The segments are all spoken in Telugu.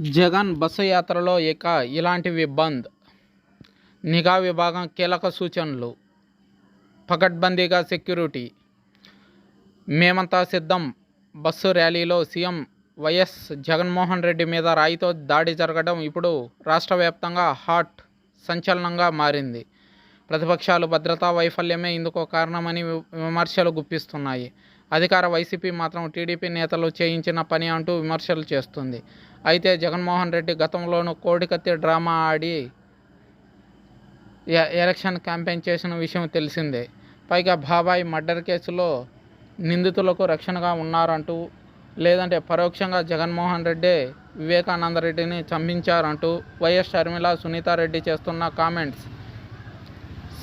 జగన్ బస్సు యాత్రలో ఇక ఇలాంటివి బంద్ నిఘా విభాగం కీలక సూచనలు. పకడ్బందీగా సెక్యూరిటీ. మేమంతా సిద్ధం. బస్సు ర్యాలీలో సీఎం వైఎస్ జగన్మోహన్ రెడ్డి మీద రాయితో దాడి జరగడం ఇప్పుడు రాష్ట్ర వ్యాప్తంగా హాట్ సంచలనంగా మారింది. ప్రతిపక్షాలు భద్రతా వైఫల్యమే ఇందుకు కారణమని విమర్శలు గుప్పిస్తున్నాయి. అధికార వైసీపీ మాత్రం టీడీపీ నేతలు చేయించిన పని అంటూ విమర్శలు చేస్తుంది. అయితే జగన్మోహన్ రెడ్డి గతంలోనూ కోడికత్తి డ్రామా ఆడి ఎ- ఎలక్షన్ క్యాంపెయిన్ చేసిన విషయం తెలిసిందే. పైగా బాబాయ్ మర్డర్ కేసులో నిందితులకు రక్షణగా ఉన్నారంటూ లేదంటే పరోక్షంగా జగన్మోహన్ రెడ్డి వివేకానంద రెడ్డిని చంపించారంటూ వైఎస్ షర్మిల సునీతారెడ్డి చేస్తున్న కామెంట్స్.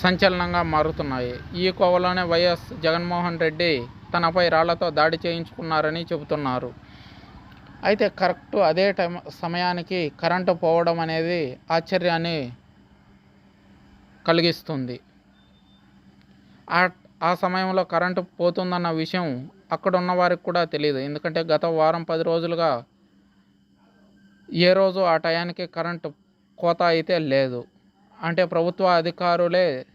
సంచలనంగా మారుతున్నాయి. ఈ కోవలోనే వైఎస్ జగన్మోహన్ రెడ్డి తనపై రాళ్ళతో దాడి చేయించుకున్నారని చెబుతున్నారు. అయితే కరెక్ట్ అదే టైం సమయానికి కరెంటు పోవడం అనేది ఆశ్చర్యాన్ని కలిగిస్తుంది. ఆ ఆ సమయంలో కరెంటు పోతుందన్న విషయం అక్కడ ఉన్న వారికి కూడా తెలియదు ఎందుకంటే గత వారం పది రోజులుగా ఏ రోజు ఆ టయానికి కరెంటు కోత అయితే లేదు. అంటే ప్రభుత్వ అధికారులే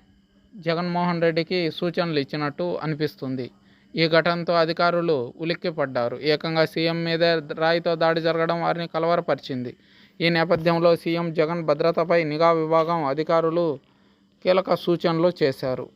జగన్మోహన్ రెడ్డికి సూచనలు ఇచ్చినట్టు అనిపిస్తుంది. ఈ ఘటనతో అధికారులు ఉలిక్కిపడ్డారు. ఏకంగా సీఎం మీదే రాయితో దాడి జరగడం వారిని కలవరపరిచింది. ఈ నేపథ్యంలో సీఎం జగన్ భద్రతపై నిఘా విభాగం అధికారులు కీలక సూచనలు చేశారు.